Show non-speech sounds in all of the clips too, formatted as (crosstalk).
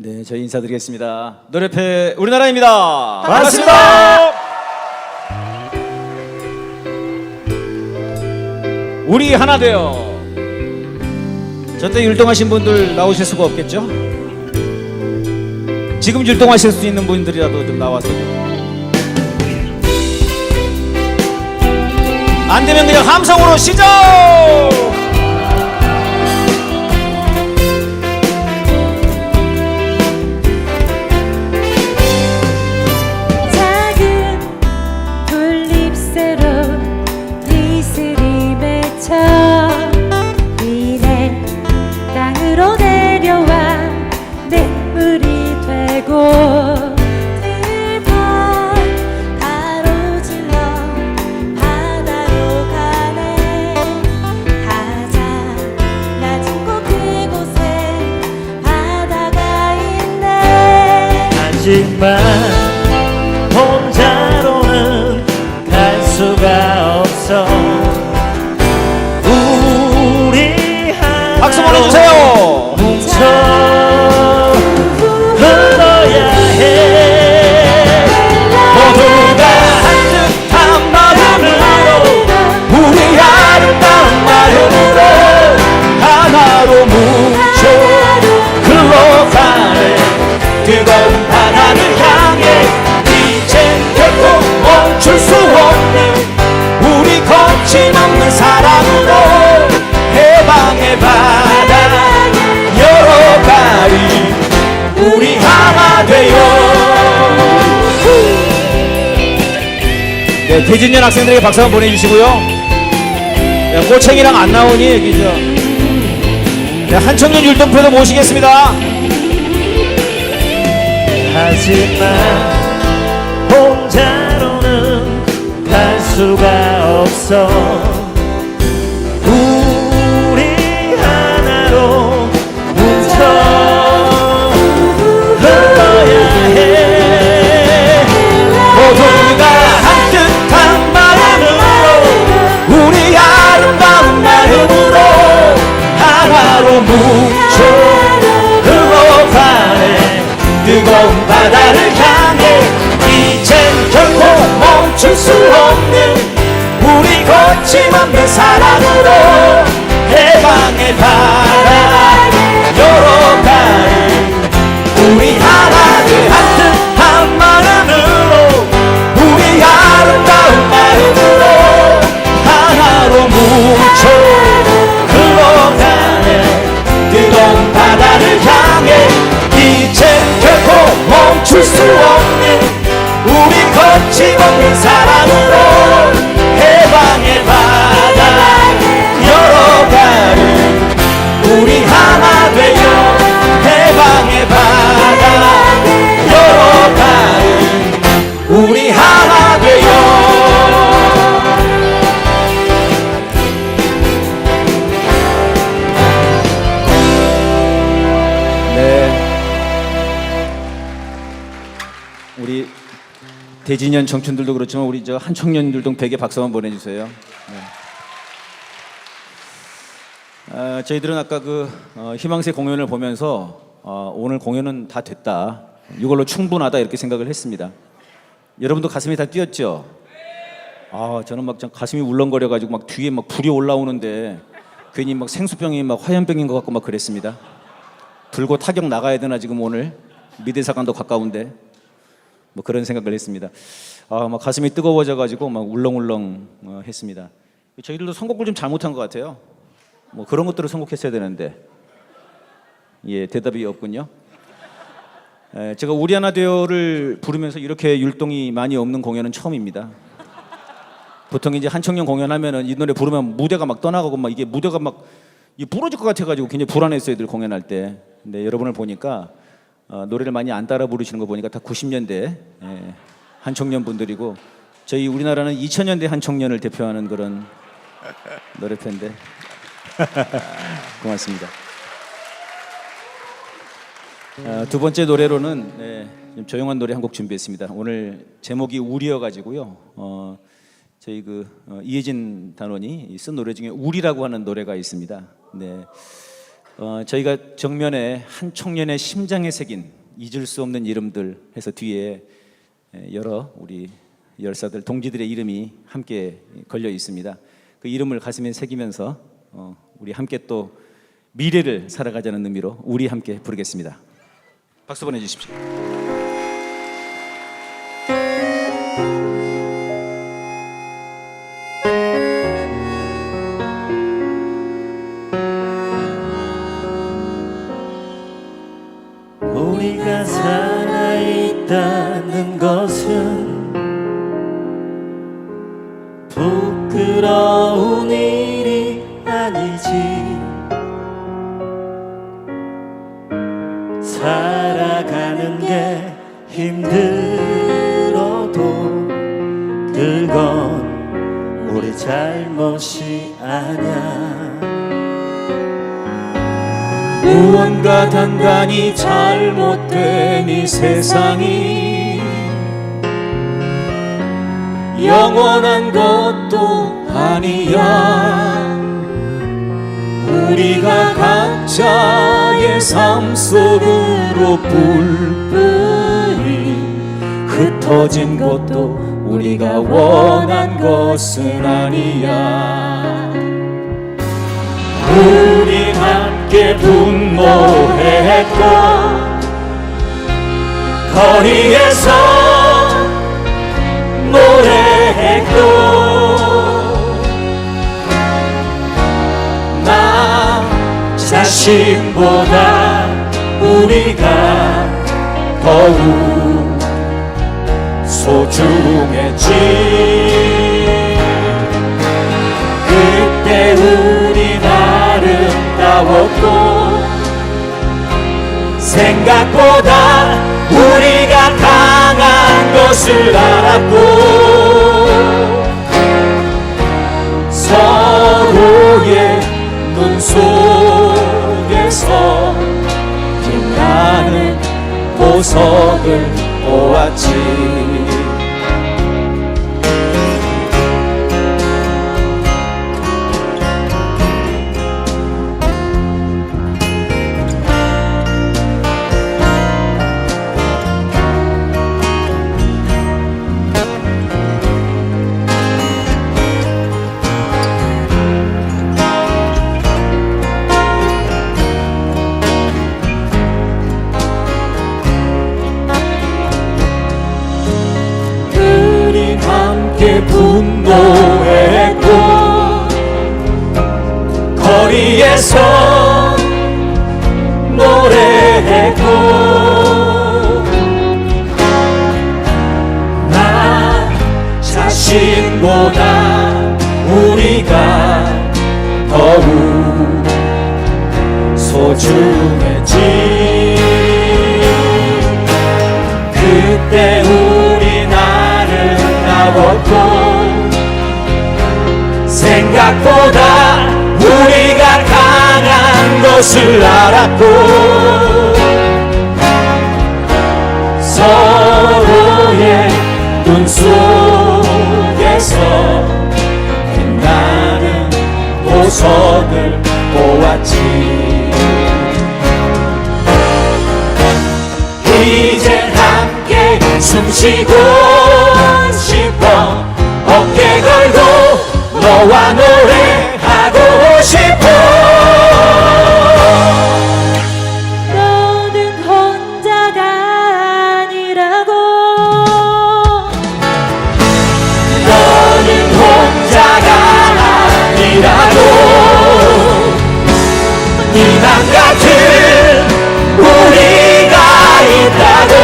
네, 저희 인사드리겠습니다. 노래패 우리나라입니다. 반갑습니다. 우리 하나 되어. 저때 율동하신 분들 나오실 수가 없겠죠? 지금 율동하실 수 있는 분들이라도 좀 나와서. 안 되면 그냥 함성으로 시작! 멈출 수 없는 우리 거침없는 사랑으로 해방의 바다 열어가리 우리 하나 되어 네, 대진년 학생들에게 박수 한번 보내주시고요. 네, 꼬챙이랑 안 나오니 여기죠. 네, 한청년 율동표도 모시겠습니다. 하지만 갈 수가 없어 우리 거침없는 사랑으로 해방의 바 대진년 청춘들도 그렇지만 우리 저 한 청년들도 베개 박수 한번 보내주세요. 네. 아, 저희들은 아까 그 어, 희망새 공연을 보면서 어, 오늘 공연은 다 됐다. 이걸로 충분하다 이렇게 생각을 했습니다. 여러분도 가슴이 다 뛰었죠? 아, 저는 막좀 가슴이 울렁거려 가지고 막 뒤에 막 불이 올라오는데 괜히 막 생수병이 막 화염병인 것 같고 막 그랬습니다. 들고 타격 나가야 되나 지금 오늘 미대사관도 가까운데 뭐 그런 생각을 했습니다. 아, 막 가슴이 뜨거워져 가지고 막 울렁울렁 어, 했습니다. 저희들도 선곡을 좀 잘못한 것 같아요. 뭐 그런 것들을 선곡했어야 되는데 예 대답이 없군요. 에, 제가 우리 하나 되어를 부르면서 이렇게 율동이 많이 없는 공연은 처음입니다. 보통 이제 한 청년 공연하면은 이 노래 부르면 무대가 막 떠나가고 막 이게 무대가 막이 부러질 것 같아가지고 굉장히 불안했어요, 들 공연할 때. 근데 여러분을 보니까 어, 노래를 많이 안 따라 부르시는 거 보니까 다 90년대 예, 한 청년 분들이고 저희 우리나라는 2000년대 한 청년을 대표하는 그런 노래편인데 (laughs) 고맙습니다. 어, 두 번째 노래로는 네, 좀 조용한 노래 한 곡 준비했습니다. 오늘 제목이 우리여 가지고요. 어, 저희 그 어, 이혜진 단원이 쓴 노래 중에 우리라고 하는 노래가 있습니다. 네. 어, 저희가 정면에 한 청년의 심장에 새긴 잊을 수 없는 이름들 해서 뒤에 에, 여러 우리 열사들 동지들의 이름이 함께 걸려 있습니다. 그 이름을 가슴에 새기면서 어, 우리 함께 또 미래를 살아가자는 의미로 우리 함께 부르겠습니다. 박수 보내주십시오. 살아가는 게 힘들어도 그건 우리 잘못이 아냐 무언가 단단히 잘못된 이 세상이 영원한 것도 아니야. 우리가 각자 의삶 속으로 뿔뿔이 흩어진 것도 우리가 원한 것은 아니야. 우리 함께 분노했고 거리에서 노래했고 신보다 우리가 더욱 소중했지 그때 우린 아름다웠고 생각보다 우리가 강한 것을 알았고 보석을 보았지 신보다 우리가 더욱 소중했지. 그때 우리 아름다웠고 생각보다 우리가 강한 것을 알았고 서로의 눈속 에서 빛나는 보석을 보았지. 이젠 함께 숨쉬고 싶어 어깨 걸고 너와 노래하고 싶어 네맘 같은 우리가 있다고.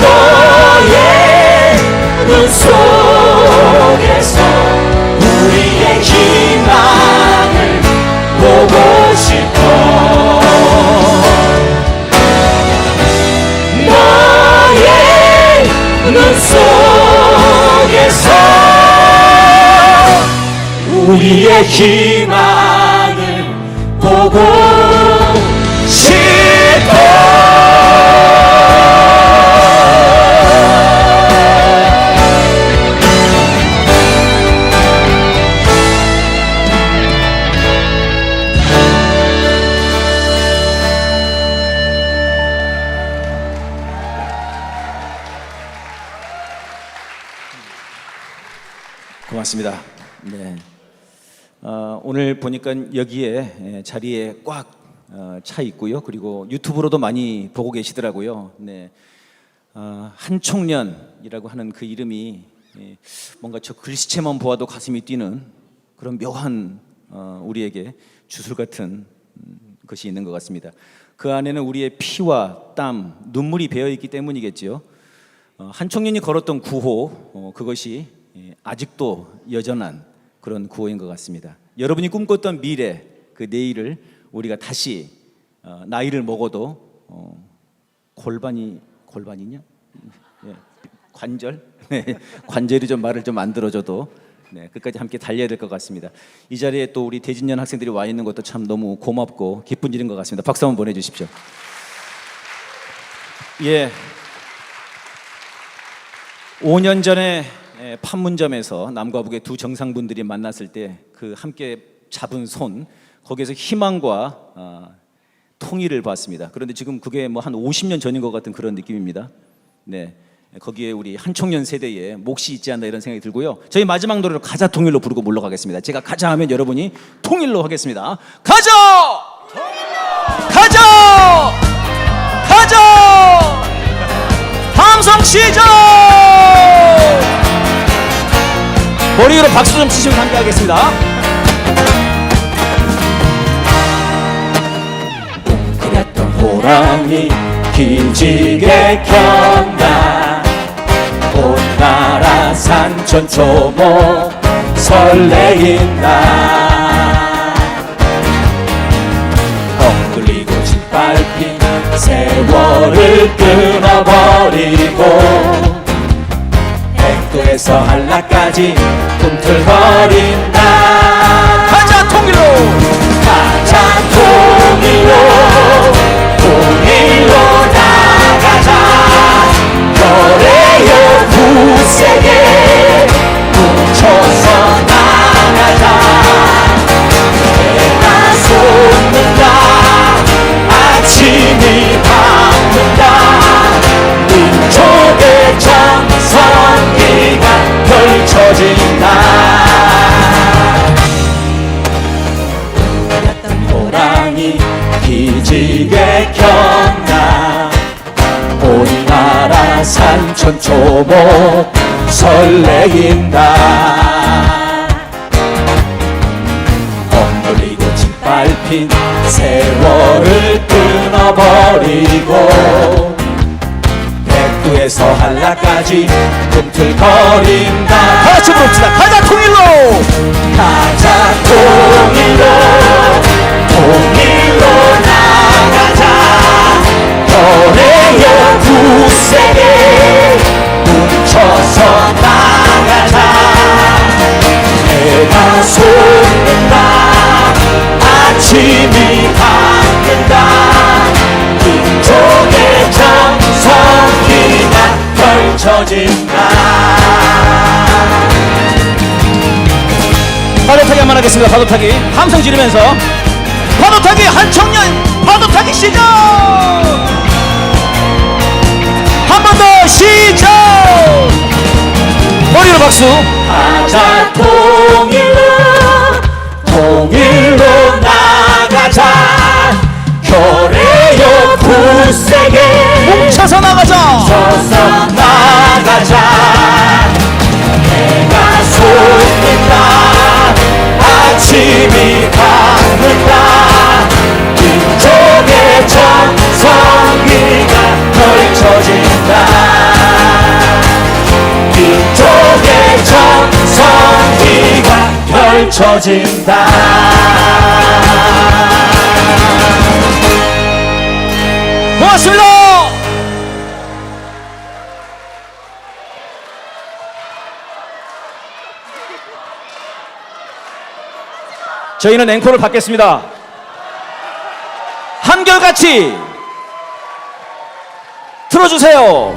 너의 눈 속에서 우리의 희망을 보고 싶어. 너의 눈 속에서 우리의 희망을 보고 보니까 여기에 예, 자리에 꽉 어, 차 있고요. 그리고 유튜브로도 많이 보고 계시더라고요. 네. 어, 한총련이라고 하는 그 이름이 예, 뭔가 저 글씨체만 보아도 가슴이 뛰는 그런 묘한 어, 우리에게 주술 같은 음, 것이 있는 것 같습니다. 그 안에는 우리의 피와 땀, 눈물이 배어 있기 때문이겠지요. 어, 한청년이 걸었던 구호 어, 그것이 예, 아직도 여전한 그런 구호인 것 같습니다. 여러분이 꿈꿨던 미래 그 내일을 우리가 다시 어, 나이를 먹어도 어, 골반이 골반이냐 예, 관절 네, 관절이 좀 말을 좀안 들어줘도 네, 끝까지 함께 달려야 될 것 같습니다. 이 자리에 또 우리 대진년 학생들이 와 있는 것도 참 너무 고맙고 기쁜 일인 것 같습니다. 박수 한번 보내주십시오. 예, 5년 전에 에, 판문점에서 남과 북의 두 정상분들이 만났을 때 그 함께 잡은 손 거기에서 희망과 아, 통일을 봤습니다. 그런데 지금 그게 뭐 한 50년 전인 것 같은 그런 느낌입니다. 네. 거기에 우리 한 청년 세대에 몫이 있지 않나 이런 생각이 들고요. 저희 마지막 노래로 가자 통일로 부르고 물러가겠습니다. 제가 가자 하면 여러분이 통일로 하겠습니다. 가자! 가자! 가자! 함성 시작! 머리 위로 박수 좀 치시면 함께하겠습니다. 그랬던 호랑이 기지개 켰나 온 나라 산천 초목 설레인다 엉클리고 짓밟힌 세월을 끊어버리 한라까지 꿈틀거린다. 가자 통일로! 가자 통일로. 통일로 나가자. 별의여 구세계 펼쳐진다. 호랑이 기지개 켰나 온 나라 산천 초목 설레인다. 엉돌리고 짓밟힌 세월을 끊어버리고 백두에서 한라까지 꿈틀거린다 같이 부릅시다. 가자 통일로! 가자 통일로 펼쳐진다 파도 타기 한번 하겠습니다. 파도 타기. 함성 지르면서 파도 타기 한 청년 파도 타기 시작! 한 번 더 시작! 머리로 박수. 가자 아침이 밝는다. 민족의 정성기가 펼쳐진다. 민족의 정성기가 펼쳐진다. 고맙습니다. 저희는 앵콜을 받겠습니다. 한결같이 틀어주세요.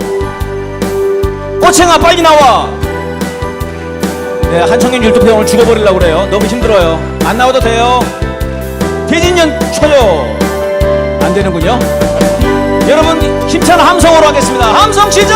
꼬챙아 빨리 나와. 네, 한 청년 율동회 오늘 죽어버리려고 그래요. 너무 힘들어요. 안 나와도 돼요. 대진년 쳐요. 안 되는군요. 여러분 힘찬 함성으로 하겠습니다. 함성 시작!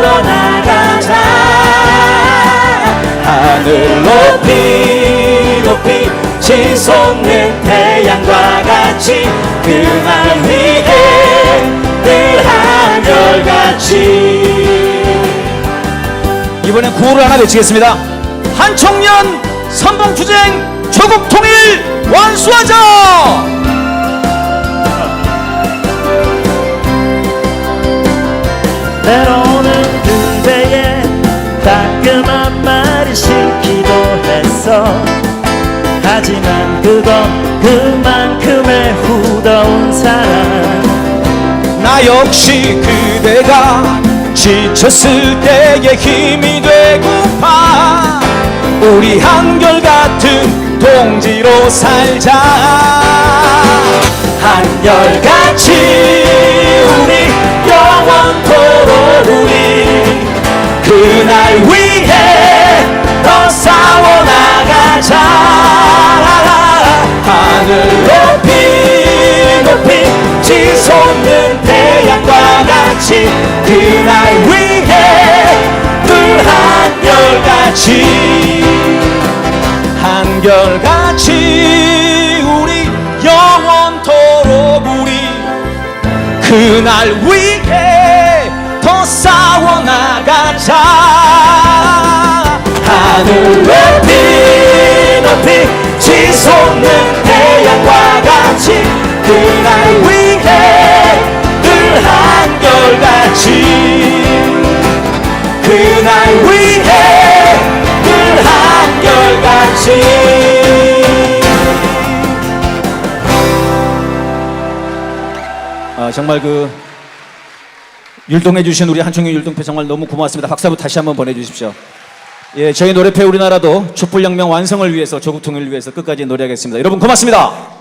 싸워 나가자 하늘 높이 높이 치솟는 태양과 같이 그날 위해 늘 한결같이 이번엔 구호를 하나 외치겠습니다. 한총년 선봉투쟁 조국 통일 완수하자! 싫기도 했어 하지만 그건 그만큼의 후더운 사랑. 나 역시 그대가 지쳤을 때의 힘이 되고파 우리 한결같은 동지로 살자. 한결같이 우리 영원토록 우리 그날 위해 더 싸워 나가자. 하늘 높이 높이 치솟는 태양과 같이 그날 위해 늘 한결같이 한결같이 우리 영원토록 우리 그날 위해 하늘 높이 높이 치솟는 태양과 같이 그날 위해 늘 한결같이 그날 위해 늘 한결같이 아, 정말 그 율동해 주신 우리 한총영 율동패 정말 너무 고맙습니다. 한번 다시 한번 보내주십시오. 예, 저희 노래패 우리나라도 촛불혁명 완성을 위해서 조국 통일을 위해서 끝까지 노래하겠습니다. 여러분 고맙습니다.